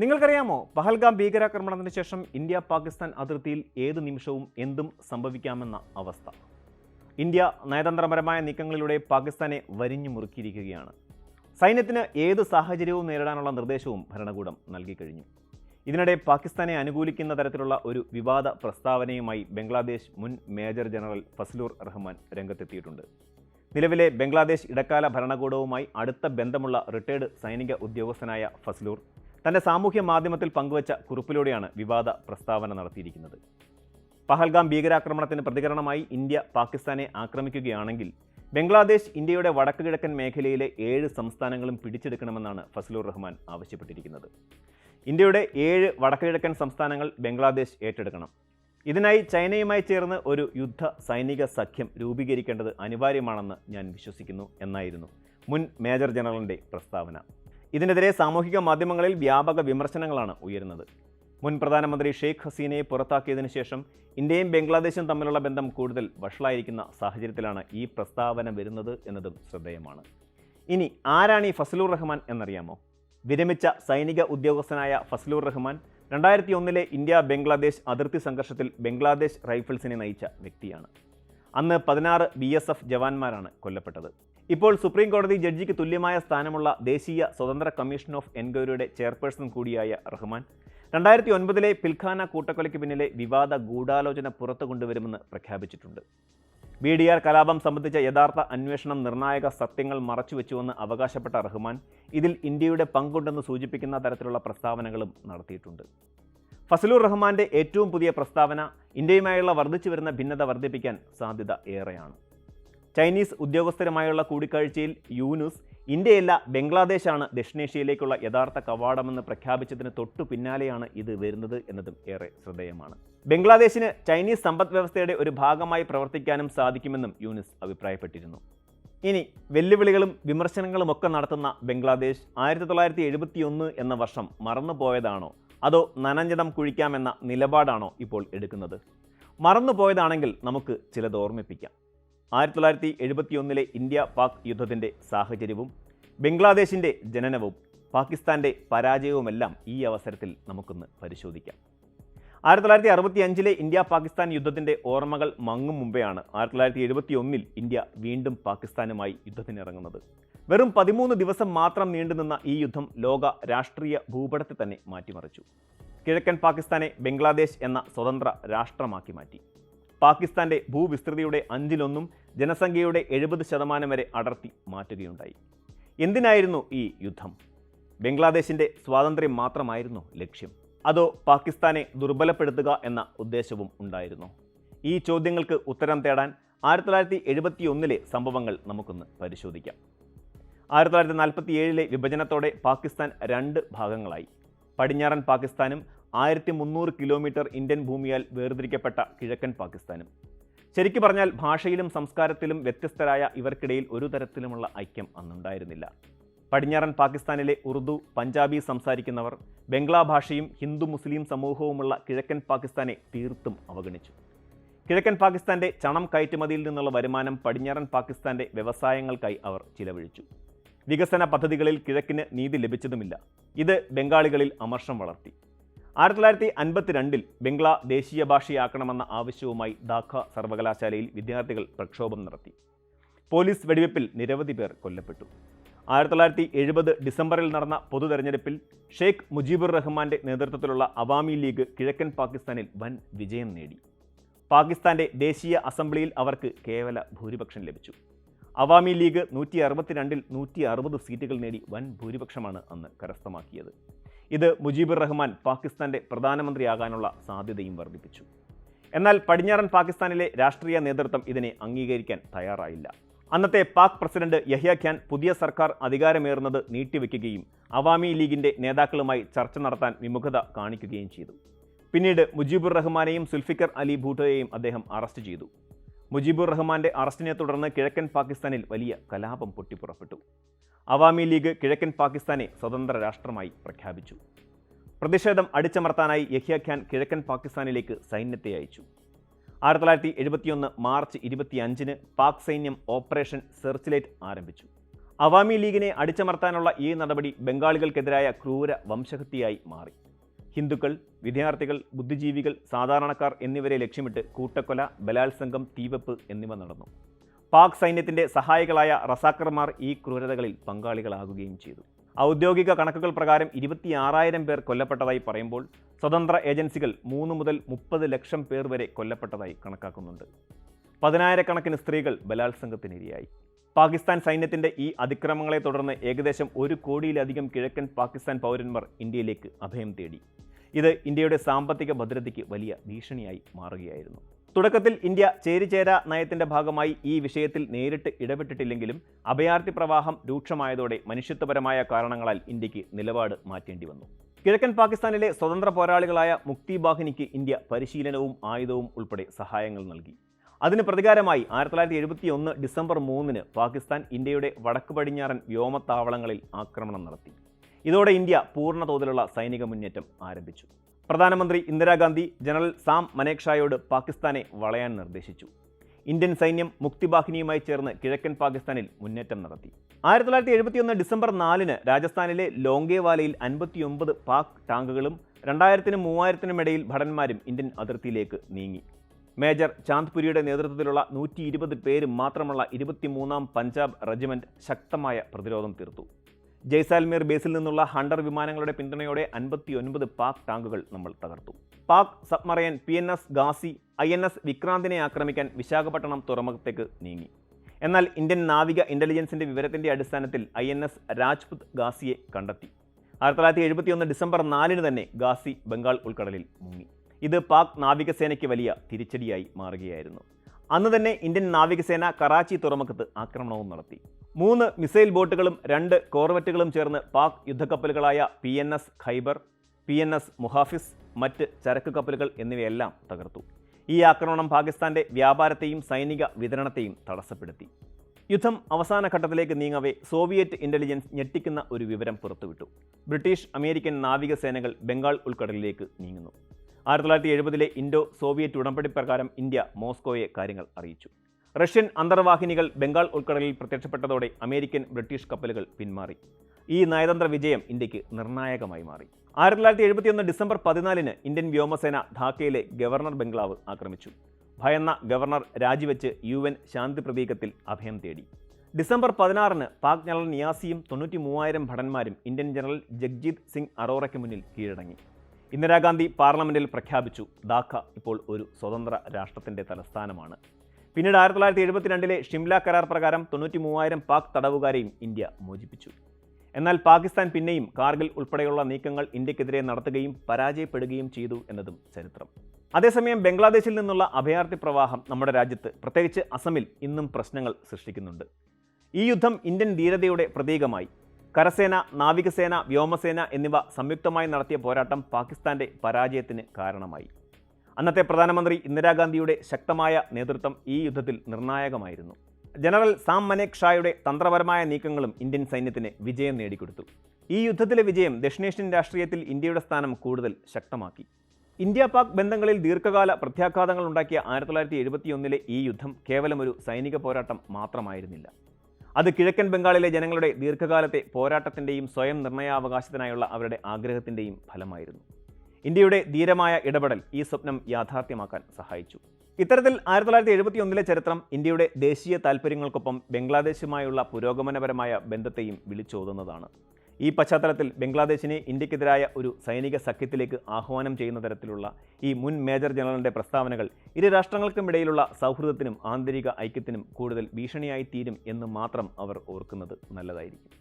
നിങ്ങൾക്കറിയാമോ പഹൽഗാം ഭീകരാക്രമണത്തിന് ശേഷം ഇന്ത്യ പാകിസ്ഥാൻ അതിർത്തിയിൽ ഏത് നിമിഷവും എന്തും സംഭവിക്കാമെന്ന അവസ്ഥ. ഇന്ത്യ നയതന്ത്രപരമായ നീക്കങ്ങളിലൂടെ പാകിസ്ഥാനെ വരിഞ്ഞു മുറുക്കിയിരിക്കുകയാണ്. സൈന്യത്തിന് ഏത് സാഹചര്യവും നേരിടാനുള്ള നിർദ്ദേശവും ഭരണകൂടം നൽകിക്കഴിഞ്ഞു ഇതിനിടെ പാകിസ്ഥാനെ അനുകൂലിക്കുന്ന തരത്തിലുള്ള ഒരു വിവാദ പ്രസ്താവനയുമായി ബംഗ്ലാദേശ് മുൻ മേജർ ജനറൽ ഫസ്ലൂർ റഹ്മാൻ രംഗത്തെത്തിയിട്ടുണ്ട്. നിലവിലെ ബംഗ്ലാദേശ് ഇടക്കാല ഭരണകൂടവുമായി അടുത്ത ബന്ധമുള്ള റിട്ടയർഡ് സൈനിക ഉദ്യോഗസ്ഥനായ ഫസ്ലൂർ തന്റെ സാമൂഹ്യ മാധ്യമത്തിൽ പങ്കുവച്ച കുറിപ്പിലൂടെയാണ് വിവാദ പ്രസ്താവന നടത്തിയിരിക്കുന്നത്. പഹൽഗാം ഭീകരാക്രമണത്തിന് പ്രതികരണമായി ഇന്ത്യ പാകിസ്ഥാനെ ആക്രമിക്കുകയാണെങ്കിൽ ബംഗ്ലാദേശ് ഇന്ത്യയുടെ വടക്ക് കിഴക്കൻ മേഖലയിലെ ഏഴ് സംസ്ഥാനങ്ങളും പിടിച്ചെടുക്കണമെന്നാണ് ഫസലുർ റഹ്മാൻ ആവശ്യപ്പെട്ടിരിക്കുന്നത്. ഇന്ത്യയുടെ ഏഴ് വടക്ക് കിഴക്കൻ സംസ്ഥാനങ്ങൾ ബംഗ്ലാദേശ് ഏറ്റെടുക്കണം. ഇതിനായി ചൈനയുമായി ചേർന്ന് ഒരു യുദ്ധ സൈനിക സഖ്യം രൂപീകരിക്കേണ്ടത് അനിവാര്യമാണെന്ന് ഞാൻ വിശ്വസിക്കുന്നു എന്നായിരുന്നു മുൻ മേജർ ജനറലിന്റെ പ്രസ്താവന. ഇതിനെതിരെ സാമൂഹിക മാധ്യമങ്ങളിൽ വ്യാപക വിമർശനങ്ങളാണ് ഉയരുന്നത്. മുൻ പ്രധാനമന്ത്രി ഷെയ്ഖ് ഹസീനയെ പുറത്താക്കിയതിനു ശേഷം ഇന്ത്യയും ബംഗ്ലാദേശും തമ്മിലുള്ള ബന്ധം കൂടുതൽ വഷളായിരിക്കുന്ന സാഹചര്യത്തിലാണ് ഈ പ്രസ്താവന വരുന്നത് എന്നതും ശ്രദ്ധേയമാണ്. ഇനി ആരാണ് ഈ ഫസലൂർ റഹ്മാൻ എന്നറിയാമോ? വിരമിച്ച സൈനിക ഉദ്യോഗസ്ഥനായ ഫസലൂർ റഹ്മാൻ രണ്ടായിരത്തി ഒന്നിലെ ഇന്ത്യ ബംഗ്ലാദേശ് അതിർത്തി സംഘർഷത്തിൽ ബംഗ്ലാദേശ് റൈഫിൾസിനെ നയിച്ച വ്യക്തിയാണ്. അന്ന് പതിനാറ് ബി എസ് എഫ് ജവാന്മാരാണ് കൊല്ലപ്പെട്ടത്. ഇപ്പോൾ സുപ്രീം കോടതി ജഡ്ജിക്ക് തുല്യമായ സ്ഥാനമുള്ള ദേശീയ സ്വതന്ത്ര കമ്മീഷൻ ഓഫ് എൻക്വയറിയുടെ ചെയർപേഴ്സൺ കൂടിയായ റഹ്മാൻ രണ്ടായിരത്തി ഒൻപതിലെ പിൽഖാന കൂട്ടക്കൊലയ്ക്ക് പിന്നിലെ വിവാദ ഗൂഢാലോചന പുറത്തു കൊണ്ടുവരുമെന്ന് പ്രഖ്യാപിച്ചിട്ടുണ്ട്. ബി ഡി ആർ കലാപം സംബന്ധിച്ച യഥാർത്ഥ അന്വേഷണം നിർണായക സത്യങ്ങൾ മറച്ചുവെച്ചുവെന്ന് അവകാശപ്പെട്ട റഹ്മാൻ ഇതിൽ ഇന്ത്യയുടെ പങ്കുണ്ടെന്ന് സൂചിപ്പിക്കുന്ന തരത്തിലുള്ള പ്രസ്താവനകളും നടത്തിയിട്ടുണ്ട്. ഫസലുർ റഹ്മാന്റെ ഏറ്റവും പുതിയ പ്രസ്താവന ഇന്ത്യയുമായുള്ള വർദ്ധിച്ചു വരുന്ന ഭിന്നത വർദ്ധിപ്പിക്കാൻ സാധ്യത ഏറെയാണ്. ചൈനീസ് ഉദ്യോഗസ്ഥരുമായുള്ള കൂടിക്കാഴ്ചയിൽ യൂനുസ് ഇന്ത്യയല്ല ബംഗ്ലാദേശാണ് ദക്ഷിണേഷ്യയിലേക്കുള്ള യഥാർത്ഥ കവാടമെന്ന് പ്രഖ്യാപിച്ചതിന് തൊട്ടു പിന്നാലെയാണ് ഇത് വരുന്നത് എന്നതും ഏറെ ശ്രദ്ധേയമാണ്. ബംഗ്ലാദേശിന് ചൈനീസ് സമ്പദ് വ്യവസ്ഥയുടെ ഒരു ഭാഗമായി പ്രവർത്തിക്കാനും സാധിക്കുമെന്നും യൂനുസ് അഭിപ്രായപ്പെട്ടിരുന്നു. ഇനി വെല്ലുവിളികളും വിമർശനങ്ങളും ഒക്കെ നടത്തുന്ന ബംഗ്ലാദേശ് ആയിരത്തി തൊള്ളായിരത്തി എഴുപത്തിയൊന്ന് എന്ന വർഷം മറന്നുപോയതാണോ അതോ നനഞ്ഞിടം കുഴിക്കാമെന്ന നിലപാടാണോ ഇപ്പോൾ എടുക്കുന്നത്? മറന്നുപോയതാണെങ്കിൽ നമുക്ക് ചിലത് ഓർമ്മിപ്പിക്കാം. ആയിരത്തി തൊള്ളായിരത്തി എഴുപത്തിയൊന്നിലെ ഇന്ത്യ പാക് യുദ്ധത്തിന്റെ സാഹചര്യവും ബംഗ്ലാദേശിന്റെ ജനനവും പാകിസ്ഥാന്റെ പരാജയവുമെല്ലാം ഈ അവസരത്തിൽ നമുക്കൊന്ന് പരിശോധിക്കാം. ആയിരത്തി തൊള്ളായിരത്തി അറുപത്തി അഞ്ചിലെ ഇന്ത്യ പാകിസ്ഥാൻ യുദ്ധത്തിന്റെ ഓർമ്മകൾ മങ്ങും മുമ്പെയാണ് ആയിരത്തി തൊള്ളായിരത്തി എഴുപത്തി ഒന്നിൽ ഇന്ത്യ വീണ്ടും പാകിസ്ഥാനുമായി യുദ്ധത്തിനിറങ്ങുന്നത്. വെറും പതിമൂന്ന് ദിവസം മാത്രം നീണ്ടുനിന്ന ഈ യുദ്ധം ലോക രാഷ്ട്രീയ ഭൂപടത്തെ തന്നെ മാറ്റിമറിച്ചു. കിഴക്കൻ പാകിസ്ഥാനെ ബംഗ്ലാദേശ് എന്ന സ്വതന്ത്ര രാഷ്ട്രമാക്കി മാറ്റി. പാകിസ്ഥാന്റെ ഭൂവിസ്തൃതിയുടെ അഞ്ചിലൊന്നും ജനസംഖ്യയുടെ എഴുപത് ശതമാനം വരെ അടർത്തി മാറ്റുകയുണ്ടായി. എന്തിനായിരുന്നു ഈ യുദ്ധം? ബംഗ്ലാദേശിന്റെ സ്വാതന്ത്ര്യം മാത്രമായിരുന്നു ലക്ഷ്യം. അതോ പാകിസ്ഥാനെ ദുർബലപ്പെടുത്തുക എന്ന ഉദ്ദേശവും ഉണ്ടായിരുന്നു? ഈ ചോദ്യങ്ങൾക്ക് ഉത്തരം തേടാൻ ആയിരത്തി തൊള്ളായിരത്തി സംഭവങ്ങൾ നമുക്കൊന്ന് പരിശോധിക്കാം. ആയിരത്തി തൊള്ളായിരത്തി നാൽപ്പത്തി ഏഴിലെ വിഭജനത്തോടെ പാകിസ്ഥാൻ രണ്ട് ഭാഗങ്ങളായി. പടിഞ്ഞാറൻ പാകിസ്ഥാനും ആയിരത്തി മുന്നൂറ് കിലോമീറ്റർ ഇന്ത്യൻ ഭൂമിയാൽ വേർതിരിക്കപ്പെട്ട കിഴക്കൻ പാകിസ്ഥാനും. ശരിക്കു പറഞ്ഞാൽ ഭാഷയിലും സംസ്കാരത്തിലും വ്യത്യസ്തരായ ഇവർക്കിടയിൽ ഒരു തരത്തിലുമുള്ള ഐക്യം അന്നുണ്ടായിരുന്നില്ല. പടിഞ്ഞാറൻ പാകിസ്ഥാനിലെ ഉറുദു പഞ്ചാബി സംസാരിക്കുന്നവർ ബംഗ്ലാ ഭാഷയും ഹിന്ദു മുസ്ലിം സമൂഹവുമുള്ള കിഴക്കൻ പാകിസ്ഥാനെ തീർത്തും അവഗണിച്ചു. കിഴക്കൻ പാകിസ്ഥാന്റെ ചണം കയറ്റുമതിയിൽ നിന്നുള്ള വരുമാനം പടിഞ്ഞാറൻ പാകിസ്ഥാന്റെ വ്യവസായങ്ങൾക്കായി അവർ ചിലവഴിച്ചു. വികസന പദ്ധതികളിൽ കിഴക്കിന് നീതി ലഭിച്ചതുമില്ല. ഇത് ബംഗാളികളിൽ അമർഷം വളർത്തി. ആയിരത്തി തൊള്ളായിരത്തി അൻപത്തിരണ്ടിൽ ബംഗ്ലാ ദേശീയ ഭാഷയാക്കണമെന്ന ആവശ്യവുമായി ധാക്ക സർവകലാശാലയിൽ വിദ്യാർത്ഥികൾ പ്രക്ഷോഭം നടത്തി. പോലീസ് വെടിവെപ്പിൽ നിരവധി പേർ കൊല്ലപ്പെട്ടു. ആയിരത്തി തൊള്ളായിരത്തി എഴുപത് ഡിസംബറിൽ നടന്ന പൊതു തെരഞ്ഞെടുപ്പിൽ ഷെയ്ഖ് മുജീബുർ റഹ്മാന്റെ നേതൃത്വത്തിലുള്ള അവാമി ലീഗ് കിഴക്കൻ പാകിസ്ഥാനിൽ വൻ വിജയം നേടി. പാകിസ്ഥാന്റെ ദേശീയ അസംബ്ലിയിൽ അവർക്ക് കേവല ഭൂരിപക്ഷം ലഭിച്ചു. അവാമി ലീഗ് നൂറ്റി അറുപത്തിരണ്ടിൽ നൂറ്റി അറുപത് സീറ്റുകൾ നേടി വൻ ഭൂരിപക്ഷമാണ് അന്ന് കരസ്ഥമാക്കിയത്. ഇത് മുജീബുർ റഹ്മാൻ പാകിസ്ഥാന്റെ പ്രധാനമന്ത്രിയാകാനുള്ള സാധ്യതയും വർദ്ധിപ്പിച്ചു. എന്നാൽ പടിഞ്ഞാറൻ പാകിസ്ഥാനിലെ രാഷ്ട്രീയ നേതൃത്വം ഇതിനെ അംഗീകരിക്കാൻ തയ്യാറായില്ല. അന്നത്തെ പാക് പ്രസിഡന്റ് യഹ്യ ഖാൻ പുതിയ സർക്കാർ അധികാരമേറുന്നത് നീട്ടിവെക്കുകയും അവാമി ലീഗിന്റെ നേതാക്കളുമായി ചർച്ച നടത്താൻ വിമുഖത കാണിക്കുകയും ചെയ്തു. പിന്നീട് മുജീബുർ റഹ്മാനെയും സുൽഫിക്കർ അലി ഭൂട്ടോയെയും അദ്ദേഹം അറസ്റ്റ് ചെയ്തു. മുജീബുർ റഹ്മാന്റെ അറസ്റ്റിനെ തുടർന്ന് കിഴക്കൻ പാകിസ്ഥാനിൽ വലിയ കലാപം പൊട്ടിപ്പുറപ്പെട്ടു. അവാമി ലീഗ് കിഴക്കൻ പാകിസ്ഥാനെ സ്വതന്ത്ര രാഷ്ട്രമായി പ്രഖ്യാപിച്ചു. പ്രതിഷേധം അടിച്ചമർത്താനായി യഹ്യ ഖാൻ കിഴക്കൻ പാകിസ്ഥാനിലേക്ക് സൈന്യത്തെ അയച്ചു. ആയിരത്തി തൊള്ളായിരത്തി എഴുപത്തിയൊന്ന് മാർച്ച് ഇരുപത്തിയഞ്ചിന് പാക് സൈന്യം ഓപ്പറേഷൻ സെർച്ച് ലൈറ്റ് ആരംഭിച്ചു. അവാമി ലീഗിനെ അടിച്ചമർത്താനുള്ള ഈ നടപടി ബംഗാളികൾക്കെതിരായ ക്രൂര വംശഹത്യയായി മാറി. ഹിന്ദുക്കൾ വിദ്യാർത്ഥികൾ ബുദ്ധിജീവികൾ സാധാരണക്കാർ എന്നിവരെ ലക്ഷ്യമിട്ട് കൂട്ടക്കൊല ബലാത്സംഗം തീവെപ്പ് എന്നിവ നടന്നു. പാക് സൈന്യത്തിന്റെ സഹായികളായ റസാക്കർമാർ ഈ ക്രൂരതകളിൽ പങ്കാളികളാകുകയും ചെയ്തു. ഔദ്യോഗിക കണക്കുകൾ പ്രകാരം ഇരുപത്തിയാറായിരം പേർ കൊല്ലപ്പെട്ടതായി പറയുമ്പോൾ സ്വതന്ത്ര ഏജൻസികൾ മൂന്ന് മുതൽ മുപ്പത് ലക്ഷം പേർ വരെ കൊല്ലപ്പെട്ടതായി കണക്കാക്കുന്നുണ്ട്. പതിനായിരക്കണക്കിന് സ്ത്രീകൾ ബലാത്സംഗത്തിനിരയായി. പാകിസ്ഥാൻ സൈന്യത്തിന്റെ ഈ അതിക്രമങ്ങളെ തുടർന്ന് ഏകദേശം ഒരു കോടിയിലധികം കിഴക്കൻ പാകിസ്ഥാൻ പൗരന്മാർ ഇന്ത്യയിലേക്ക് അഭയം തേടി. ഇത് ഇന്ത്യയുടെ സാമ്പത്തിക ഭദ്രതയ്ക്ക് വലിയ ഭീഷണിയായി മാറുകയായിരുന്നു. തുടക്കത്തിൽ ഇന്ത്യ ചേരിചേര നയത്തിന്റെ ഭാഗമായി ഈ വിഷയത്തിൽ നേരിട്ട് ഇടപെട്ടിട്ടില്ലെങ്കിലും അഭയാർത്ഥി പ്രവാഹം രൂക്ഷമായതോടെ മനുഷ്യത്വപരമായ കാരണങ്ങളാൽ ഇന്ത്യയ്ക്ക് നിലപാട് മാറ്റേണ്ടി വന്നു. കിഴക്കൻ പാകിസ്ഥാനിലെ സ്വതന്ത്ര പോരാളികളായ മുക്തി ബാഹിനിക്ക് ഇന്ത്യ പരിശീലനവും ആയുധവും ഉൾപ്പെടെ സഹായങ്ങൾ നൽകി. അതിന് പ്രതികാരമായി ആയിരത്തി തൊള്ളായിരത്തി എഴുപത്തി ഒന്ന് ഡിസംബർ മൂന്നിന് പാകിസ്ഥാൻ ഇന്ത്യയുടെ വടക്ക് പടിഞ്ഞാറൻ വ്യോമത്താവളങ്ങളിൽ ആക്രമണം നടത്തി. ഇതോടെ ഇന്ത്യ പൂർണ തോതിലുള്ള സൈനിക മുന്നേറ്റം ആരംഭിച്ചു. പ്രധാനമന്ത്രി ഇന്ദിരാഗാന്ധി ജനറൽ സാം മനേക്ഷായോട് പാകിസ്ഥാനെ വളയാൻ നിർദ്ദേശിച്ചു. ഇന്ത്യൻ സൈന്യം മുക്തിബാഹിനിയുമായി ചേർന്ന് കിഴക്കൻ പാകിസ്ഥാനിൽ മുന്നേറ്റം നടത്തി. ആയിരത്തി തൊള്ളായിരത്തി എഴുപത്തിയൊന്ന് ഡിസംബർ നാലിന് രാജസ്ഥാനിലെ ലോങ്കേവാലയിൽ അൻപത്തിയൊമ്പത് പാക് ടാങ്കുകളും രണ്ടായിരത്തിനും മൂവായിരത്തിനും ഇടയിൽ ഭടന്മാരും ഇന്ത്യൻ അതിർത്തിയിലേക്ക് നീങ്ങി. മേജർ ചാന്ദ്പുരിയുടെ നേതൃത്വത്തിലുള്ള നൂറ്റി ഇരുപത് പേര് മാത്രമുള്ള ഇരുപത്തിമൂന്നാം പഞ്ചാബ് റെജിമെന്റ് ശക്തമായ പ്രതിരോധം തീർത്തു. ജയ്സാൽമീർ ബേസിൽ നിന്നുള്ള ഹണ്ടർ വിമാനങ്ങളുടെ പിന്തുണയോടെ അൻപത്തിയൊൻപത് പാക് ടാങ്കുകൾ നമ്മൾ തകർത്തു. Pak submarine P N S Ghazi I N S വിക്രാന്തിനെ ആക്രമിക്കാൻ വിശാഖപട്ടണം തുറമുഖത്തേക്ക് നീങ്ങി. എന്നാൽ ഇന്ത്യൻ നാവിക ഇന്റലിജൻസിന്റെ വിവരത്തിന്റെ അടിസ്ഥാനത്തിൽ ഐ എൻ എസ് രാജ്പുത് ഗാസിയെ കണ്ടെത്തി. ആയിരത്തി തൊള്ളായിരത്തി എഴുപത്തിയൊന്ന് ഡിസംബർ നാലിന് തന്നെ ഗാസി ബംഗാൾ ഉൾക്കടലിൽ മുങ്ങി. ഇത് പാക് നാവികസേനയ്ക്ക് വലിയ തിരിച്ചടിയായി മാറുകയായിരുന്നു. അന്ന് തന്നെ ഇന്ത്യൻ നാവികസേന കറാച്ചി തുറമുഖത്ത് ആക്രമണവും നടത്തി. മൂന്ന് മിസൈൽ ബോട്ടുകളും രണ്ട് കോർവറ്റുകളും ചേർന്ന് Pak യുദ്ധക്കപ്പലുകളായ P N S Khyber P N S Muhafiz മറ്റ് ചരക്ക് കപ്പലുകൾ എന്നിവയെല്ലാം തകർത്തു. ഈ ആക്രമണം പാകിസ്ഥാന്റെ വ്യാപാരത്തെയും സൈനിക വിതരണത്തെയും തടസ്സപ്പെടുത്തി. യുദ്ധം അവസാന ഘട്ടത്തിലേക്ക് നീങ്ങവേ സോവിയറ്റ് ഇന്റലിജൻസ് ഞെട്ടിക്കുന്ന ഒരു വിവരം പുറത്തുവിട്ടു. ബ്രിട്ടീഷ് അമേരിക്കൻ നാവികസേനകൾ ബംഗാൾ ഉൾക്കടലിലേക്ക് നീങ്ങുന്നു. ആയിരത്തി തൊള്ളായിരത്തി എഴുപതിലെ ഇൻഡോ സോവിയറ്റ് ഉടമ്പടി പ്രകാരം ഇന്ത്യ മോസ്കോയെ കാര്യങ്ങൾ അറിയിച്ചു. റഷ്യൻ അന്തർവാഹിനികൾ ബംഗാൾ ഉൾക്കടലിൽ പ്രത്യക്ഷപ്പെട്ടതോടെ അമേരിക്കൻ ബ്രിട്ടീഷ് കപ്പലുകൾ പിന്മാറി. ഈ നയതന്ത്ര വിജയം ഇന്ത്യയ്ക്ക് നിർണായകമായി മാറി. ആയിരത്തി തൊള്ളായിരത്തി എഴുപത്തിയൊന്ന് ഡിസംബർ പതിനാലിന് ഇന്ത്യൻ വ്യോമസേന ധാക്കയിലെ ഗവർണർ ബംഗ്ലാവ് ആക്രമിച്ചു. ഭയന്ന ഗവർണർ രാജിവെച്ച് യു എൻ ശാന്തി പ്രതീകത്തിൽ അഭയം തേടി. ഡിസംബർ പതിനാറിന് പാക് ജനറൽ നിയാസിയും തൊണ്ണൂറ്റി മൂവായിരം ഭടന്മാരും ഇന്ത്യൻ ജനറൽ ജഗ്ജീത് സിംഗ് അറോറയ്ക്ക് മുന്നിൽ കീഴടങ്ങി. ഇന്ദിരാഗാന്ധി പാർലമെന്റിൽ പ്രഖ്യാപിച്ചു ധാക്ക ഇപ്പോൾ ഒരു സ്വതന്ത്ര രാഷ്ട്രത്തിന്റെ തലസ്ഥാനമാണ്. പിന്നീട് ആയിരത്തി തൊള്ളായിരത്തി എഴുപത്തിരണ്ടിലെ ഷിംല കരാർ പ്രകാരം തൊണ്ണൂറ്റി മൂവായിരം പാക് തടവുകാരെയും ഇന്ത്യ മോചിപ്പിച്ചു. എന്നാൽ പാകിസ്ഥാൻ പിന്നെയും കാർഗിൽ ഉൾപ്പെടെയുള്ള നീക്കങ്ങൾ ഇന്ത്യക്കെതിരെ നടത്തുകയും പരാജയപ്പെടുകയും ചെയ്തു എന്നതും ചരിത്രം. അതേസമയം ബംഗ്ലാദേശിൽ നിന്നുള്ള അഭയാർത്ഥി പ്രവാഹം നമ്മുടെ രാജ്യത്ത് പ്രത്യേകിച്ച് അസമിൽ ഇന്നും പ്രശ്നങ്ങൾ സൃഷ്ടിക്കുന്നുണ്ട്. ഈ യുദ്ധം ഇന്ത്യൻ ധീരതയുടെ പ്രതീകമായി. കരസേന നാവികസേന വ്യോമസേന എന്നിവ സംയുക്തമായി നടത്തിയ പോരാട്ടം പാകിസ്ഥാന്റെ പരാജയത്തിന് കാരണമായി. അന്നത്തെ പ്രധാനമന്ത്രി ഇന്ദിരാഗാന്ധിയുടെ ശക്തമായ നേതൃത്വം ഈ യുദ്ധത്തിൽ നിർണായകമായിരുന്നു. ജനറൽ സാം മനേക് ഷായുടെ തന്ത്രപരമായ നീക്കങ്ങളും ഇന്ത്യൻ സൈന്യത്തിന് വിജയം നേടിക്കൊടുത്തു. ഈ യുദ്ധത്തിലെ വിജയം ദക്ഷിണേഷ്യൻ രാഷ്ട്രീയത്തിൽ ഇന്ത്യയുടെ സ്ഥാനം കൂടുതൽ ശക്തമാക്കി. ഇന്ത്യ പാക് ബന്ധങ്ങളിൽ ദീർഘകാല പ്രത്യാഘാതങ്ങൾ ഉണ്ടാക്കിയ ആയിരത്തി തൊള്ളായിരത്തി എഴുപത്തിയൊന്നിലെ ഈ യുദ്ധം കേവലം ഒരു സൈനിക പോരാട്ടം മാത്രമായിരുന്നില്ല. അത് കിഴക്കൻ ബംഗാളിലെ ജനങ്ങളുടെ ദീർഘകാലത്തെ പോരാട്ടത്തിന്റെയും സ്വയം നിർണയാവകാശത്തിനായുള്ള അവരുടെ ആഗ്രഹത്തിന്റെയും ഫലമായിരുന്നു. ഇന്ത്യയുടെ ധീരമായ ഇടപെടൽ ഈ സ്വപ്നം യാഥാർത്ഥ്യമാക്കാൻ സഹായിച്ചു. ഇത്തരത്തിൽ ആയിരത്തി തൊള്ളായിരത്തി എഴുപത്തി ഒന്നിലെ ചരിത്രം ഇന്ത്യയുടെ ദേശീയ താൽപ്പര്യങ്ങൾക്കൊപ്പം ബംഗ്ലാദേശുമായുള്ള പുരോഗമനപരമായ ബന്ധത്തെയും വിളിച്ചോതുന്നതാണ്. ഈ പശ്ചാത്തലത്തിൽ ബംഗ്ലാദേശിനെ ഇന്ത്യക്കെതിരായ ഒരു സൈനിക സഖ്യത്തിലേക്ക് ആഹ്വാനം ചെയ്യുന്ന തരത്തിലുള്ള ഈ മുൻ മേജർ ജനറലിന്റെ പ്രസ്താവനകൾ ഇരു രാഷ്ട്രങ്ങൾക്കുമിടയിലുള്ള സൗഹൃദത്തിനും ആന്തരിക ഐക്യത്തിനും കൂടുതൽ ഭീഷണിയായി തീരും എന്ന് മാത്രം അവർ ഓർക്കുന്നത് നല്ലതായിരിക്കും.